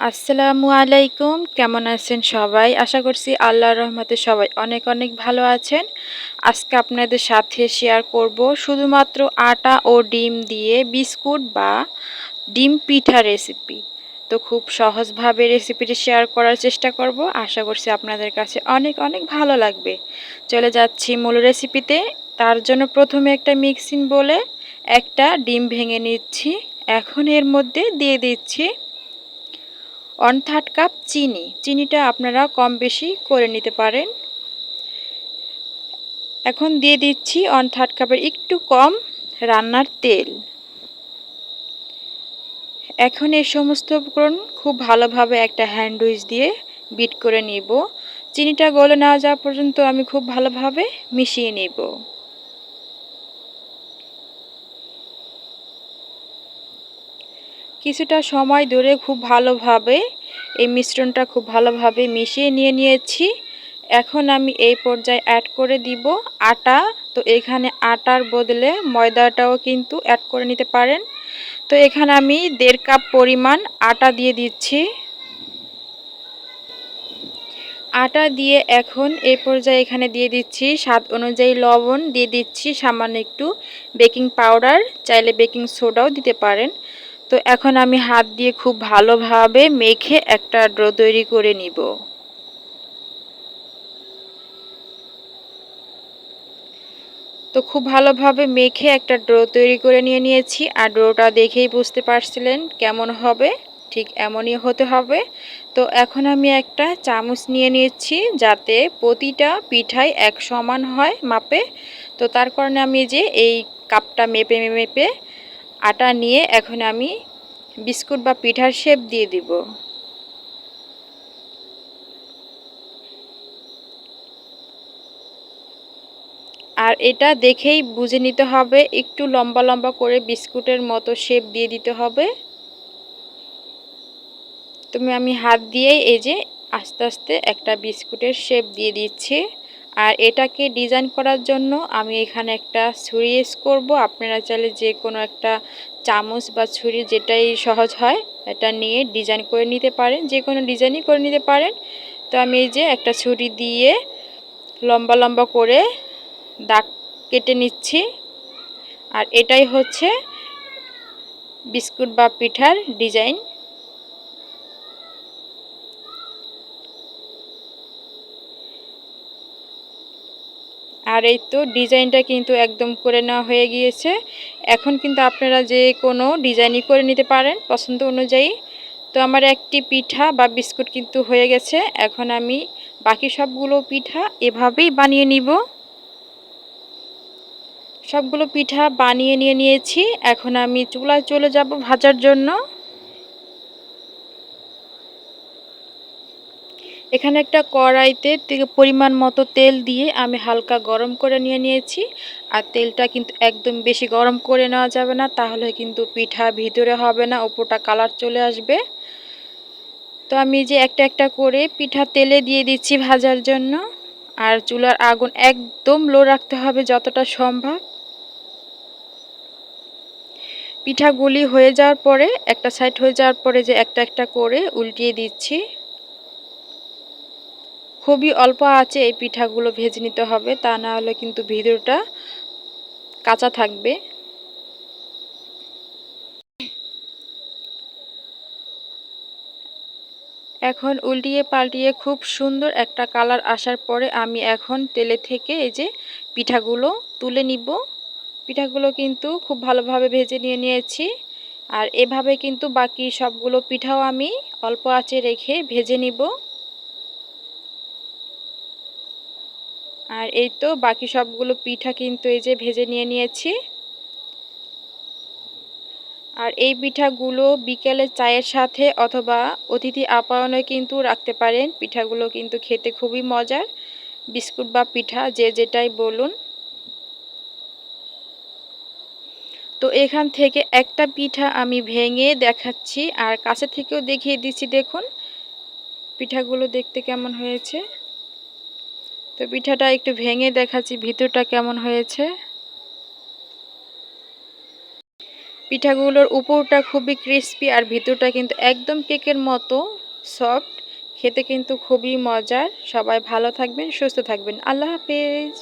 আসসালামু আলাইকুম, কেমন আছেন সবাই? আশা করছি আল্লাহর রহমতে সবাই অনেক অনেক ভালো আছেন। আজকে আপনাদের সাথে শেয়ার করব শুধুমাত্র আটা ও ডিম দিয়ে বিস্কুট বা ডিম পিঠা রেসিপি তো খুব সহজভাবে রেসিপিটি শেয়ার করার চেষ্টা করব। আশা করছি আপনাদের কাছে অনেক অনেক ভালো লাগবে। চলে যাচ্ছি মূল রেসিপিতে তার জন্য প্রথমে একটা মিক্সিং বলে একটা ডিম ভেঙে নিচ্ছি। এখন এর মধ্যে দিয়ে দিচ্ছি ওয়ান থার্ড কাপ চিনি। চিনিটা আপনারা কম বেশি করে নিতে পারেন। এখন দিয়ে দিচ্ছি ওয়ান থার্ড কাপের একটু কম রান্নার তেল। এখন এই সমস্ত উপকরণ খুব ভালোভাবে একটা হ্যান্ড উইচ দিয়ে বিট করে নিব। চিনিটা গলে না যাওয়া পর্যন্ত আমি খুব ভালোভাবে মিশিয়ে নিব। কিছুটা সময় ধরে খুব ভালোভাবে এই মিশ্রণটা খুব ভালোভাবে মিশিয়ে নিয়ে নিয়েছি। এখন আমি এই পর্যায়ে অ্যাড করে দিব আটা। তো এখানে আটার বদলে ময়দাটাও কিন্তু অ্যাড করে নিতে পারেন। তো এখানে আমি দেড় কাপ পরিমাণ আটা দিয়ে দিচ্ছি। আটা দিয়ে এখন এই পর্যায়ে এখানে দিয়ে দিচ্ছি স্বাদ অনুযায়ী লবণ। দিয়ে দিচ্ছি সামান্য একটু বেকিং পাউডার। চাইলে বেকিং সোডাও দিতে পারেন। তো এখন আমি হাত দিয়ে খুব ভালোভাবে মেখে একটা ড্রো তৈরি করে নিব। তো খুব ভালোভাবে মেখে একটা ড্রো তৈরি করে নিয়ে নিয়েছি আর ড্রোটা দেখেই বুঝতে পারছিলেন কেমন হবে, ঠিক এমনই হতে হবে। তো এখন আমি একটা চামচ নিয়ে নিয়েছি যাতে প্রতিটা পিঠাই এক সমান হয় মাপে। তো তার কারণে আমি যে এই কাপটা মেপে মেপে আটা নিয়ে এখন আমি বিস্কুট বা পিঠার শেপ দিয়ে দিব। আর এটা দেখেই বুঝে নিতে হবে, একটু লম্বা লম্বা করে বিস্কুটের মতো শেপ দিয়ে দিতে হবে। তুমি আমি হাত দিয়েই এই যে আস্তে আস্তে একটা বিস্কুটের শেপ দিয়ে দিচ্ছি। আর এটাকে ডিজাইন করার জন্য আমি এখানে একটা ছুরি ইউজ করব। আপনারা চাইলে যে কোনো একটা চামচ বা ছুরি যেটাই সহজ হয়, এটা নিয়ে ডিজাইন করে নিতে পারেন। যে কোনো ডিজাইনই করে নিতে পারেন। তো আমি এই যে একটা ছুরি দিয়ে লম্বা লম্বা করে দাগ কেটে নিচ্ছি। আর এটাই হচ্ছে বিস্কুট বা পিঠার ডিজাইন আর এই তো ডিজাইনটা কিন্তু একদম করে নেওয়া হয়ে গিয়েছে। এখন কিন্তু আপনারা যে কোনো ডিজাইনই করে নিতে পারেন পছন্দ অনুযায়ী। তো আমার একটি পিঠা বা বিস্কুট কিন্তু হয়ে গেছে। এখন আমি বাকি সবগুলো পিঠা এভাবেই বানিয়ে নিব। সবগুলো পিঠা বানিয়ে নিয়ে নিয়েছি। এখন আমি চুলায় চলে যাব ভাজার জন্য। এখানে একটা কড়াইতে পরিমাণ মতো তেল দিয়ে আমি হালকা গরম করে নিয়ে নিয়েছি। আর তেলটা কিন্তু একদম বেশি গরম করে নেওয়া যাবে না, তাহলে কিন্তু পিঠা ভিতরে হবে না, ওপরটা কালার চলে আসবে। তো আমি যে একটা একটা করে পিঠা তেলে দিয়ে দিচ্ছি ভাজার জন্য। আর চুলার আগুন একদম লো রাখতে হবে যতটা সম্ভব। পিঠাগুলি হয়ে যাওয়ার পরে, একটা সাইড হয়ে যাওয়ার পরে যে একটা একটা করে উল্টিয়ে দিচ্ছি। খুবই অল্প আছে এই পিঠাগুলো ভেজে নিতে হবে, তা না হলে কিন্তু ভিতরটা কাঁচা থাকবে। এখন উল্টিয়ে পাল্টিয়ে খুব সুন্দর একটা কালার আসার পরে আমি এখন তেলে থেকে এই যে পিঠাগুলো তুলে নিব। পিঠাগুলো কিন্তু খুব ভালোভাবে ভেজে নিয়ে নিয়েছি, আর এভাবে কিন্তু বাকি সবগুলো পিঠাও আমি অল্প আঁচে রেখে ভেজে নিব। আর এই তো বাকি সবগুলো পিঠা কিন্তু এই যে ভেজে নিয়ে নিয়েছি। আর এই পিঠাগুলো বিকেলে চায়ের সাথে অথবা অতিথি আপ্যায়নে কিন্তু রাখতে পারেন। পিঠাগুলো কিন্তু খেতে খুবই মজার। বিস্কুট বা পিঠা যে যেটাই বলুন। তো এখান থেকে একটা পিঠা আমি ভেঙে দেখাচ্ছি আর কাছে থেকেও দেখিয়ে দিচ্ছি, দেখুন। পিঠাগুলো দেখতে কেমন হয়েছে। তো পিঠাটা একটু ভেঙে দেখাচ্ছি, ভিতরটা কেমন হয়েছে। পিঠাগুলোর উপরটা খুবই ক্রিস্পি আর ভিতরটা কিন্তু একদম কেকের মতো সফট খেতে কিন্তু খুবই মজার। সবাই ভালো থাকবেন, সুস্থ থাকবেন। আল্লাহ হাফেজ।